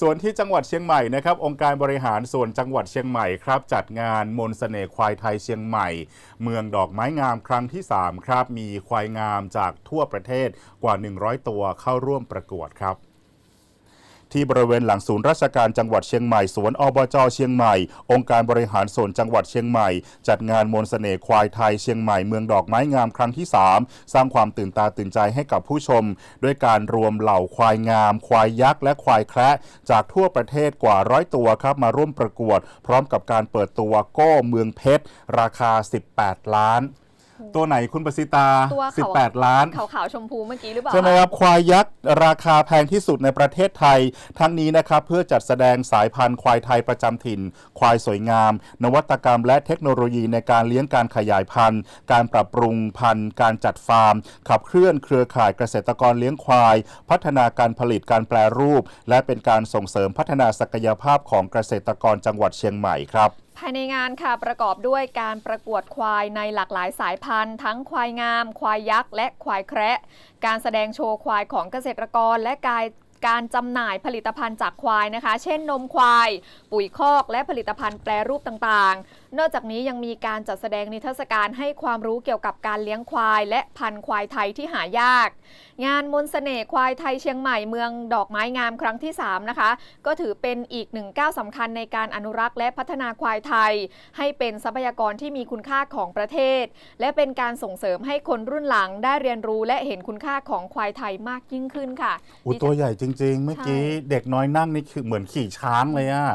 ส่วนที่จังหวัดเชียงใหม่นะครับองค์การบริหารส่วนจังหวัดเชียงใหม่ครับจัดงานมนต์เสน่ห์ควายไทยเชียงใหม่ เมืองดอกไม้งามครั้งที่ 3 ครับ มีควายงามจากทั่วประเทศกว่า 100 ตัวเข้าร่วมประกวดครับ ที่บริเวณหลังศูนย์ราชการจังหวัดเชียงใหม่สวนอบจเชียงใหม่ องค์การบริหารส่วนจังหวัดเชียงใหม่ จัดงานมนต์เสน่ห์ควายไทยเชียงใหม่เมืองดอกไม้งามครั้งที่ 3 สร้างความตื่นตาตื่นใจให้กับผู้ชม ด้วยการรวมเหล่าควายงาม ควายยักษ์และควายแคระจากทั่วประเทศกว่าร้อยตัวครับมาร่วมประกวด พร้อมกับการเปิดตัวโก้เมืองเพชรราคา 18 ล้าน ตัวไหนคุณประสิตา ตัวขาว18 ล้าน ขาวๆชมพูเมื่อกี้หรือเปล่า ใช่ไหมครับควายยักษ์ราคาแพงที่สุดในประเทศไทย ทั้งนี้นะครับเพื่อจัดแสดงสายพันธุ์ควายไทยประจำถิ่น ควายสวยงาม นวัตกรรมและเทคโนโลยีในการเลี้ยงการขยายพันธุ์ การปรับปรุงพันธุ์ การจัดฟาร์ม ขับเคลื่อนเครือข่ายเกษตรกรเลี้ยงควาย พัฒนาการผลิตการแปรรูป และเป็นการส่งเสริมพัฒนาศักยภาพของเกษตรกรจังหวัดเชียงใหม่ครับ ภายในงานค่ะประกอบด้วยการประกวดควายในหลากหลายสายพันธุ์ ทั้งควายงาม ควายยักษ์ และควายแคระ การแสดงโชว์ควายของเกษตรกร และการ การจำหน่ายผลิตภัณฑ์จากควายนะคะ เช่นนมควาย ปุ๋ยคอก และผลิตภัณฑ์แปรรูปต่างๆ นอกจากนี้ยังมีการจัดแสดงนิทรรศการให้ความรู้เกี่ยวกับการเลี้ยงควาย และพันธุ์ควายไทยที่หายาก งานมนต์เสน่ห์ควายไทยเชียงใหม่เมืองดอกไม้งามครั้งที่ 3 นะคะ ก็ถือเป็นอีกหนึ่งก้าวสำคัญในการอนุรักษ์และพัฒนาควายไทย ให้เป็นทรัพยากรที่มีคุณค่าของประเทศ และเป็นการส่งเสริมให้คนรุ่นหลังได้เรียนรู้และเห็นคุณค่าของควายไทยมากยิ่งขึ้นค่ะอุตัวใหญ่จริงๆ เมื่อกี้ใช่เด็กน้อยนั่งนี่คือเหมือนขี่ช้างเลยอะ